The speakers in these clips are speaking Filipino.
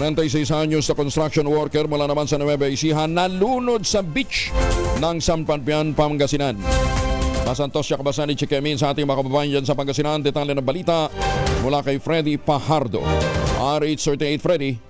36 anyos na construction worker mula naman sa Nueva Ecija nalunod sa beach ng San Pampian, Pangasinan. Masantos siya kabasani Chikemin sa ating mga kababayan dyan sa Pangasinan. Detalye ng balita mula kay Freddy Pajardo. RH38 Freddy.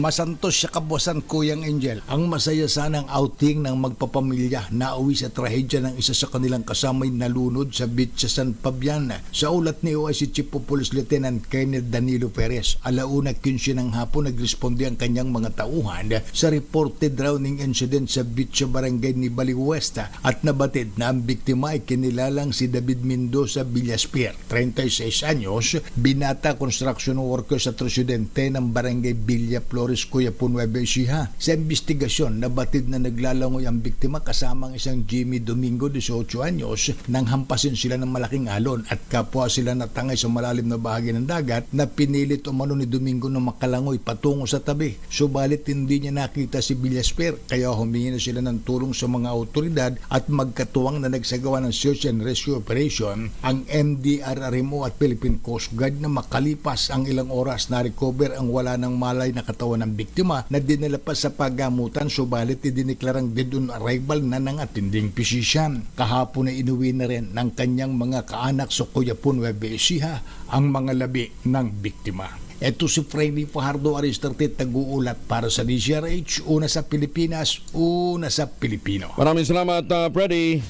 Masantos siya kabuasan Kuyang Angel. Ang masaya sanang outing ng magpapamilya na uwi sa trahedya ng isa sa kanilang kasamay nalunod sa beach sa San Fabian. Sa ulat ni OIC Chief of Police Lieutenant Kenneth Danilo Perez, alauna 15 ng hapon nagresponde ang kanyang mga tauhan sa reported drowning incident sa beach sa barangay ni Bali West at nabatid na ang biktima ay kinilalang si David Mendoza Villaspir, 36 anyos, binata construction worker sa presidente ng barangay Villa Flores, Cuyapon, Nueva Ecija. Sa investigasyon, nabatid na naglalangoy ang biktima kasama ang isang Jimmy Domingo, 18 anyos, nang hampasin sila ng malaking alon at kapwa sila natangay sa malalim na bahagi ng dagat na pinilit umano ni Domingo na makalangoy patungo sa tabi. Subalit hindi niya nakita si Villasper kaya humingi na sila ng tulong sa mga autoridad at magkatuwang na nagsagawa ng search and rescue operation ang MDRRMO at Philippine Coast Guard na makalipas ang ilang oras na recover ang wala ng malay na katawan ng biktima na dinala pa sa paggamutan subalit idiniklarang dead on arrival na ng atinding physician. Kahapon na inuwi na rin ng kanyang mga kaanak sa Cuyapon, Nueva Ecija ang mga labi ng biktima. Ito si Freddy Fajardo Aristarte tag-uulat para sa DCRH, una sa Pilipinas, una sa Pilipino. Maraming salamat, uh, Freddy.